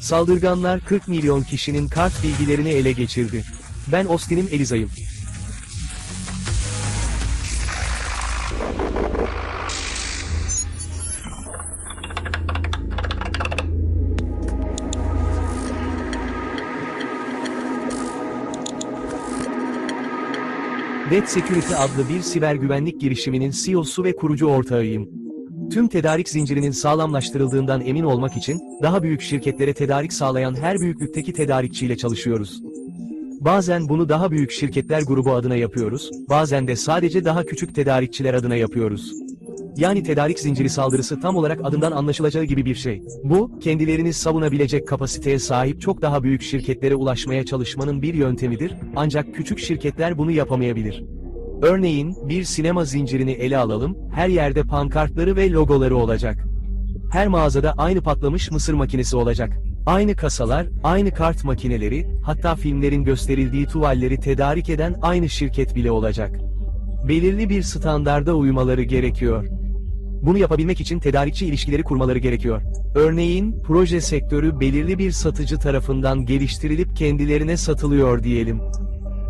Saldırganlar 40 milyon kişinin kart bilgilerini ele geçirdi. Ben Austin'im Eliza'yım. Web Security adlı bir siber güvenlik girişiminin CEO'su ve kurucu ortağıyım. Tüm tedarik zincirinin sağlamlaştırıldığından emin olmak için, daha büyük şirketlere tedarik sağlayan her büyüklükteki tedarikçiyle çalışıyoruz. Bazen bunu daha büyük şirketler grubu adına yapıyoruz, bazen de sadece daha küçük tedarikçiler adına yapıyoruz. Yani tedarik zinciri saldırısı tam olarak adından anlaşılacağı gibi bir şey. Bu, kendilerini savunabilecek kapasiteye sahip çok daha büyük şirketlere ulaşmaya çalışmanın bir yöntemidir, ancak küçük şirketler bunu yapamayabilir. Örneğin, bir sinema zincirini ele alalım, her yerde pankartları ve logoları olacak. Her mağazada aynı patlamış mısır makinesi olacak. Aynı kasalar, aynı kart makineleri, hatta filmlerin gösterildiği tuvalleri tedarik eden aynı şirket bile olacak. Belirli bir standarda uymaları gerekiyor. Bunu yapabilmek için tedarikçi ilişkileri kurmaları gerekiyor. Örneğin, proje sektörü belirli bir satıcı tarafından geliştirilip kendilerine satılıyor diyelim.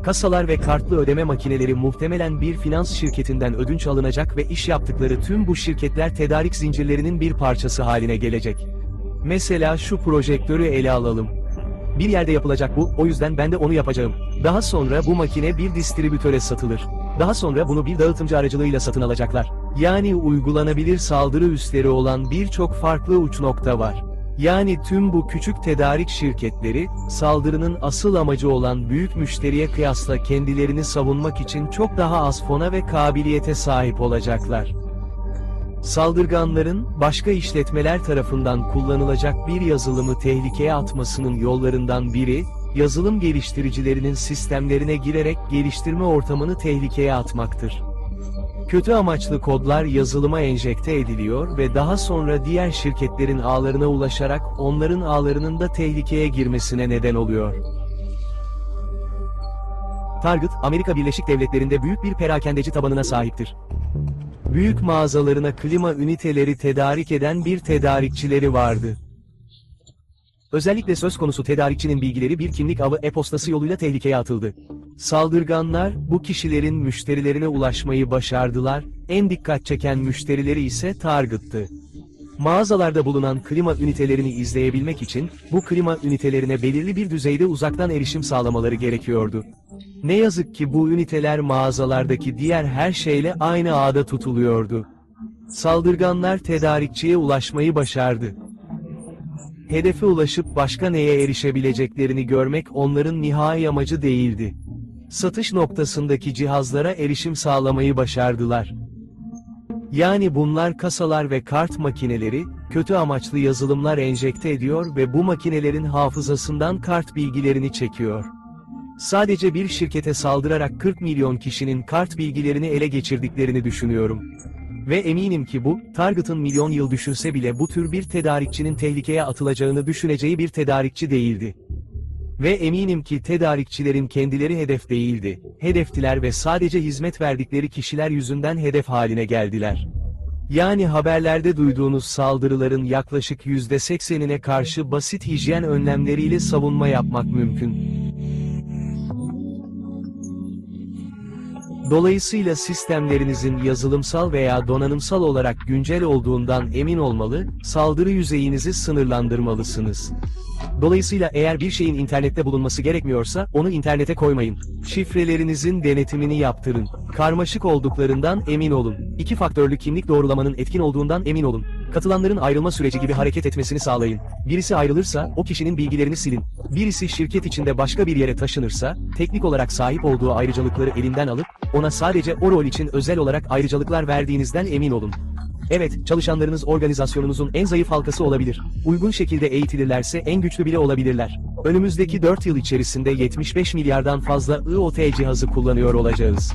Kasalar ve kartlı ödeme makineleri muhtemelen bir finans şirketinden ödünç alınacak ve iş yaptıkları tüm bu şirketler tedarik zincirlerinin bir parçası haline gelecek. Mesela şu projektörü ele alalım. Bir yerde yapılacak bu, o yüzden ben de onu yapacağım. Daha sonra bu makine bir distribütöre satılır. Daha sonra bunu bir dağıtımcı aracılığıyla satın alacaklar. Yani uygulanabilir saldırı üsleri olan birçok farklı uç nokta var. Yani tüm bu küçük tedarik şirketleri, saldırının asıl amacı olan büyük müşteriye kıyasla kendilerini savunmak için çok daha az fona ve kabiliyete sahip olacaklar. Saldırganların, başka işletmeler tarafından kullanılacak bir yazılımı tehlikeye atmasının yollarından biri, yazılım geliştiricilerinin sistemlerine girerek geliştirme ortamını tehlikeye atmaktır. Kötü amaçlı kodlar yazılıma enjekte ediliyor ve daha sonra diğer şirketlerin ağlarına ulaşarak onların ağlarının da tehlikeye girmesine neden oluyor. Target, Amerika Birleşik Devletleri'nde büyük bir perakendeci tabanına sahiptir. Büyük mağazalarına klima üniteleri tedarik eden bir tedarikçileri vardı. Özellikle söz konusu tedarikçinin bilgileri bir kimlik avı e-postası yoluyla tehlikeye atıldı. Saldırganlar, bu kişilerin müşterilerine ulaşmayı başardılar, en dikkat çeken müşterileri ise Target'tı. Mağazalarda bulunan klima ünitelerini izleyebilmek için, bu klima ünitelerine belirli bir düzeyde uzaktan erişim sağlamaları gerekiyordu. Ne yazık ki bu üniteler mağazalardaki diğer her şeyle aynı ağda tutuluyordu. Saldırganlar tedarikçiye ulaşmayı başardı. Hedefe ulaşıp başka neye erişebileceklerini görmek onların nihai amacı değildi. Satış noktasındaki cihazlara erişim sağlamayı başardılar. Yani bunlar kasalar ve kart makineleri, kötü amaçlı yazılımlar enjekte ediyor ve bu makinelerin hafızasından kart bilgilerini çekiyor. Sadece bir şirkete saldırarak 40 milyon kişinin kart bilgilerini ele geçirdiklerini düşünüyorum. Ve eminim ki bu, Target'ın milyon yıl düşünse bile bu tür bir tedarikçinin tehlikeye atılacağını düşüneceği bir tedarikçi değildi. Ve eminim ki tedarikçilerin kendileri hedef değildi, hedeftiler ve sadece hizmet verdikleri kişiler yüzünden hedef haline geldiler. Yani haberlerde duyduğunuz saldırıların yaklaşık %80'ine karşı basit hijyen önlemleriyle savunma yapmak mümkün. Dolayısıyla sistemlerinizin yazılımsal veya donanımsal olarak güncel olduğundan emin olmalı, saldırı yüzeyinizi sınırlandırmalısınız. Dolayısıyla eğer bir şeyin internette bulunması gerekmiyorsa, onu internete koymayın. Şifrelerinizin denetimini yaptırın. Karmaşık olduklarından emin olun. İki faktörlü kimlik doğrulamanın etkin olduğundan emin olun. Katılanların ayrılma süreci gibi hareket etmesini sağlayın. Birisi ayrılırsa, o kişinin bilgilerini silin. Birisi şirket içinde başka bir yere taşınırsa, teknik olarak sahip olduğu ayrıcalıkları elinden alıp, ona sadece o rol için özel olarak ayrıcalıklar verdiğinizden emin olun. Evet, çalışanlarınız organizasyonunuzun en zayıf halkası olabilir. Uygun şekilde eğitilirlerse en güçlü bile olabilirler. Önümüzdeki 4 yıl içerisinde 75 milyardan fazla IoT cihazı kullanıyor olacağız.